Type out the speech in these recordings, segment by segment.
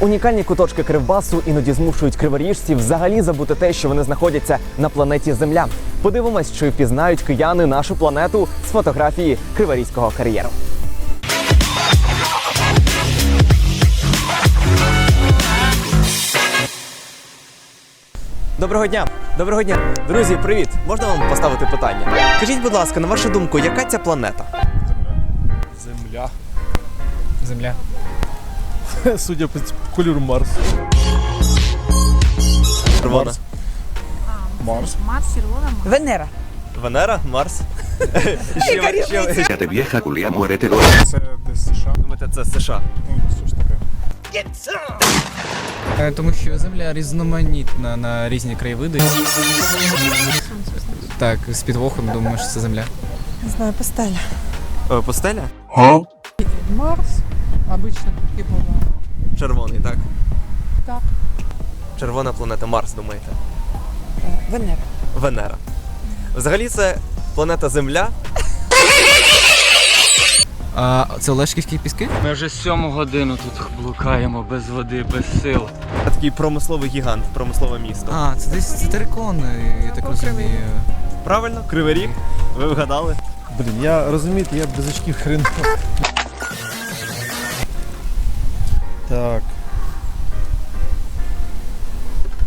Унікальні куточки Кривбасу іноді змушують криворіжців взагалі забути те, що вони знаходяться на планеті Земля. Подивимось, чи впізнають кияни нашу планету з фотографії Криворізького кар'єру. Доброго дня, доброго дня, друзі, привіт! Можна вам поставити питання? Скажіть, будь ласка, на вашу думку, яка ця планета? Земля. Земля. Судя по кольору Марс. Червона. Марс. Марс. Марс, червона, Марс. Венера. Венера, Марс. ще, ще, Cállate vieja culia, muérete go- Це десь США. думаєте, це США. Ну, що ж таке. Е, Тому що земля різноманітна на різні краєвиди. Так, з підвохом думаю, що це земля. Не знаю, постеля. О, пустеля? Марс обычно таки бывает. Червоний, так? Так. Червона планета Марс, думаєте? Е, Венера. Венера. Взагалі це планета Земля. А це Олешківські піски? Ми вже сьому годину тут блукаємо без води, без сил. Це такий промисловий гігант, промислове місто. А, це десь це терикон, я так розумію. Правильно? Кривий ріг. Ви вгадали? Блін, я розумієте, я без очків хрен. Так.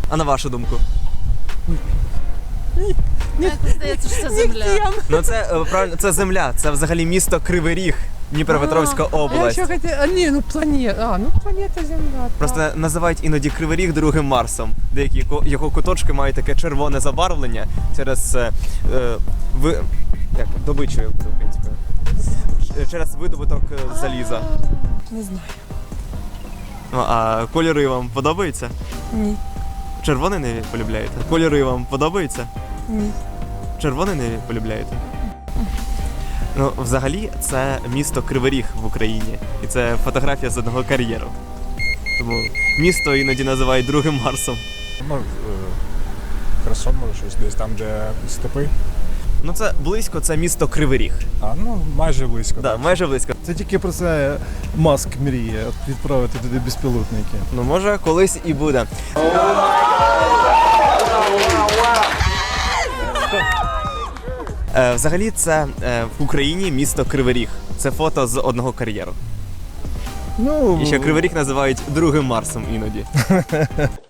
А на вашу думку? Як здається, що це земля. Ну це е, правильно, це земля, це взагалі місто Кривий Ріг, Дніпропетровська Я область. еще хотела... А, не, ну планета. А, ну планета Земля. Просто називають іноді Кривий Ріг другим Марсом. Деякі ко- його куточки мають таке червоне забарвлення через е, е, ви, як, добичу як українською. Ч- Через видобуток е, заліза. Не знаю. Ну, а кольори вам подобаються? Ні. Червоний не полюбляєте? Кольори вам подобаються? Ні. Червоний не полюбляєте? Ну, взагалі, це місто Кривий Ріг в Україні. І це фотографія з одного кар'єру. Тому місто іноді називають другим Марсом. Ну, Херсон, може, щось десь там, де степи. Ну, це близько, це місто Кривий Ріг. А, ну, майже близько. Да, майже близько. Це тільки про це Маск мріє відправити туди безпілотники. Ну, може, колись і буде. Е, Взагалі, це е, в Україні місто Кривий Ріг. Це фото з одного кар'єру. Ну, І ще Кривий Ріг називають другим Марсом іноді.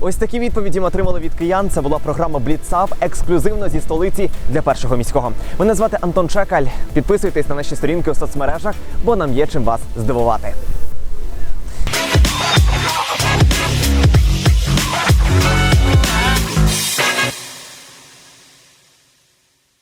Ось такі відповіді ми отримали від киян. Це була програма Бліцав ексклюзивно зі столиці для першого міського. Мене звати Антон Чекаль. Підписуйтесь на наші сторінки у соцмережах, бо нам є чим вас здивувати.